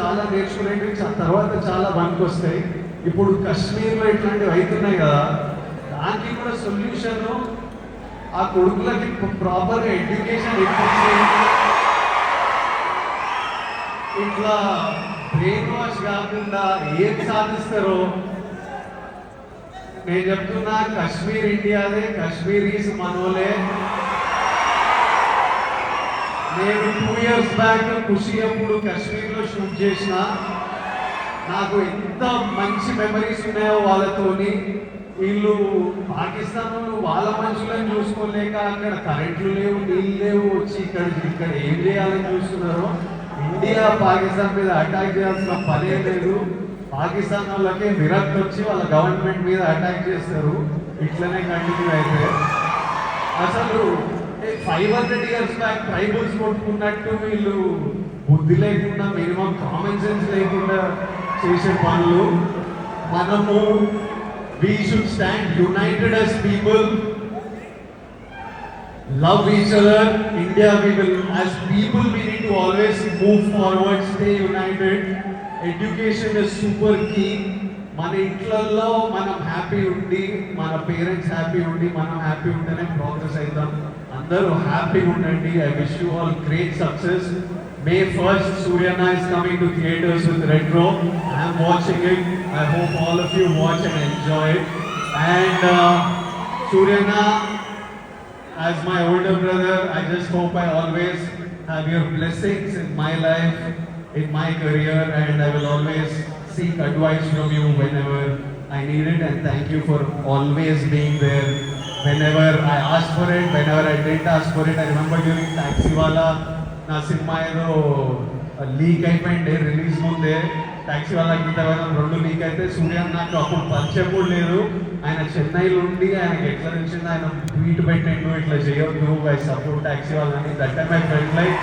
చాలా నేర్చుకునేవి తర్వాత చాలా పనికి వస్తాయి. ఇప్పుడు కాశ్మీర్లో ఇట్లాంటివి అవుతున్నాయి కదా దానికి కూడా సొల్యూషన్ ఆ కొడుకులకి ప్రాపర్గా ఎడ్యుకేషన్ ఇట్లా బ్రెయిన్ వాష్ కాకుండా ఏం సాధిస్తారో. నేను చెప్తున్నా కాశ్మీర్ ఇండియాదే కశ్మీరీస్ మనోలే నేను టూ ఇయర్స్ బ్యాక్ ఖుషి అప్పుడు కాశ్మీర్లో షూట్ చేసిన నాకు ఎంత మంచి మెమరీస్ ఉన్నాయో వాళ్ళతోని వీళ్ళు పాకిస్తాన్ వాళ్ళ మనుషులను చూసుకోలేక అక్కడ కరెంట్లు లేవు నీళ్ళు లేవు వచ్చి ఇక్కడ ఇక్కడ ఏం చేయాలని చూస్తున్నారు ఇండియా పాకిస్తాన్ మీద అటాక్ చేయాల్సిన పనే లేదు. పాకిస్తాన్ వాళ్ళకే విరక్తి వచ్చి వాళ్ళ గవర్నమెంట్ మీద అటాక్ చేస్తారు. ఇట్లనే కంటిన్యూ అయితే. అసలు five hundred years back tribals కొట్టుకున్నట్టు వీళ్ళు బుద్ధి లేకుండా మినిమం కామన్ సెన్స్ లేకుండా చేసే పనులు. మనము we should stand united as people love each other. India we will as people we need to always move forward stay united. Education is super key. మన ఇంట్లలో మనం happy ఉండి మన పేరెంట్స్ హ్యాపీ ఉండి మనం హ్యాపీ ఉంటేనే ప్రోగ్రెస్ అవుతాం అందరూ హ్యాపీగా ఉండండి I wish you all great success May first సూర్యనా is coming to theatres with Retro I'm watching it I hope all of you watch and enjoy it and సూర్యనా as my older brother, I just hope I always have your blessings in my life, in my career, and I will always seek advice from you whenever I need it. And thank you for always being there whenever I asked for it, whenever I didn't ask for it. I remember during Taxi Wala, నా సినిమా ఏదో leak అయిపోయింది release ముందే taxi వాళ్ళకి తర్వాత రెండు leak అయితే సూర్య నాకు అప్పుడు పరిచయం కూడా లేదు ఆయన చెన్నైలో ఉండి ఆయనకి ఎట్లా తెలిసింది ఆయన ట్వీట్ పెట్టిండు ఇట్లా చేయొద్దు ఐ సపోర్ట్ టాక్సీ వాళ్ళని that time I friend like